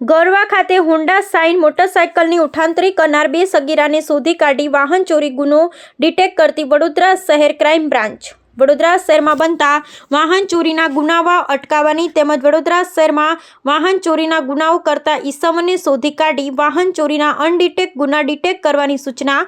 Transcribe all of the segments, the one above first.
ગોરવા ખાતે Honda sign મોટરસાયકલની ઉઠાંતરી કરનાર બે સગીરાને શોધી કાઢી વાહન ચોરી ગુનો ડિટેક્ટ કરતી વડોદરા શહેર ક્રાઇમ બ્રાન્ચ. વડોદરા શહેરમાં બનતા વાહન ચોરીના ગુનાવા અટકાવવાની તેમજ વડોદરા શહેરમાં વાહન ચોરીના ગુનાઓ કરતા ઈસમને શોધી કાઢી વાહન ચોરીના અનડિટેક ગુના ડિટેક કરવાની સૂચના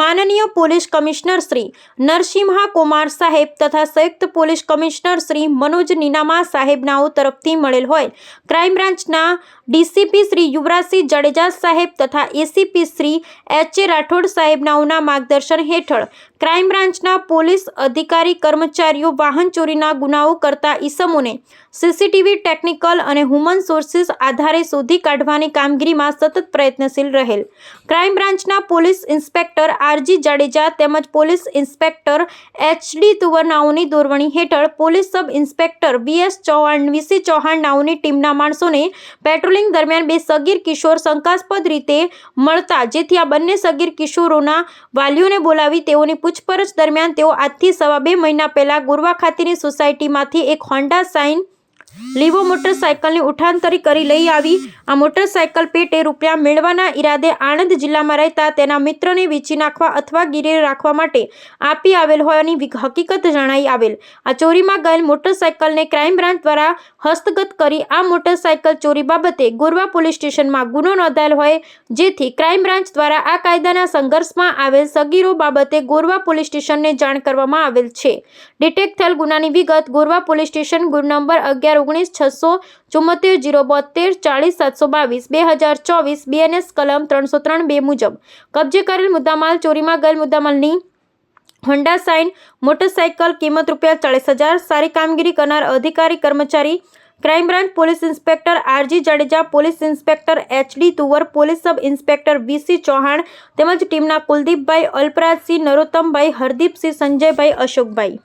માનનીય પોલીસ કમિશનર શ્રી નરસિંહા કુમાર સાહેબ તથા સંયુક્ત પોલીસ કમિશનર શ્રી મનોજ નીનામા સાહેબનાઓ તરફથી મળેલ હોય. ક્રાઇમ બ્રાન્ચના ડીસીપી શ્રી યુવરાજસિંહ જાડેજા સાહેબ તથા ACP Shri H A Rathod સાહેબનાઓના માર્ગદર્શન હેઠળ ક્રાઇમ બ્રાન્ચના પોલીસ અધિકારી કર્મચારીઓ વાહન ચોરીના ગુનાઓ કરતા ઈસમોને સીસીટીવી ટેકનિકલ અને હ્યુમન સોર્સિસ આધારે શોધી કાઢવાની કામગીરીમાં સતત પ્રયત્નશીલ રહેલ. ક્રાઇમ બ્રાન્ચના પોલીસ ઇન્સ્પેક્ટર આરજી જાડેજા તેમજ પોલીસ ઇન્સ્પેક્ટર એચડી તુવરનાઓની દોરવણી હેઠળ police sub inspector BS Chauhan VC Chauhan નાઓની ટીમના માણસોને પેટ્રોલિંગ દરમિયાન બે સગીર કિશોર શંકાસ્પદ રીતે મળતા, જેથી આ બંને સગીર કિશોરોના વાલીઓને બોલાવી તેઓની પૂછપરછ દરમિયાન તેઓ આજથી સવા બે મહિના પહેલા ગુરવા ખાતેની સોસાયટીમાંથી એક હોન્ડા સાઇન લીવો મોટરસાયકલની ઉઠાંતરી કરી લઈ આવી. આ મોટરસાયકલ પેટે રૂપિયા મેળવાના ઈરાદે આણંદ જિલ્લામાં રહેતા તેના મિત્રને વેચી નાખવા અથવા ગીરે રાખવા માટે આપી આવેલ હોવાની હકીકત જણાઈ આવેલ. આ ચોરીમાં ગયેલ મોટરસાયકલને ક્રાઇમ બ્રાન્ચ દ્વારા હસ્તગત કરી આ મોટરસાયકલ ચોરી બાબતે ગોરવા પોલીસ સ્ટેશનમાં ગુનો નોંધાયેલ હોય, જેથી ક્રાઇમ બ્રાન્ચ દ્વારા આ કાયદાના સંઘર્ષમાં આવેલ સગીરો બાબતે ગોરવા પોલીસ સ્ટેશનને જાણ કરવામાં આવેલ છે. ડિટેક્ટ થયેલ ગુનાની વિગત ગોરવા પોલીસ સ્ટેશન ગુણ નંબર અગિયાર ઓગણીસ, છસો ચુમ્મોતેર જીરો બોતેર, ચાળીસ, સાતસો બાવીસ, બે હજાર ચોવીસ બીએનએસ કલમ ત્રણસો ત્રણ બે મુજબ. કબજે કરેલ મુદ્દામાલ, ચોરીમાં ગયેલ મુદ્દામાલની હોન્ડા સાઇન મોટરસાયકલ કિંમત રૂપિયા ચાલીસ હજાર, સારી કામગીરી કરનાર અધિકારી, કર્મચારી crime branch police inspector, RG Jadeja, police inspector HD Tuvar, police sub inspector VC Chauhan, તેમજ ટીમના કુલદીપભાઈ અલ્પરાજસિંહ, નરોત્તમભાઈ, હરદીપસિંહ, સંજયભાઈ, અશોકભાઈ.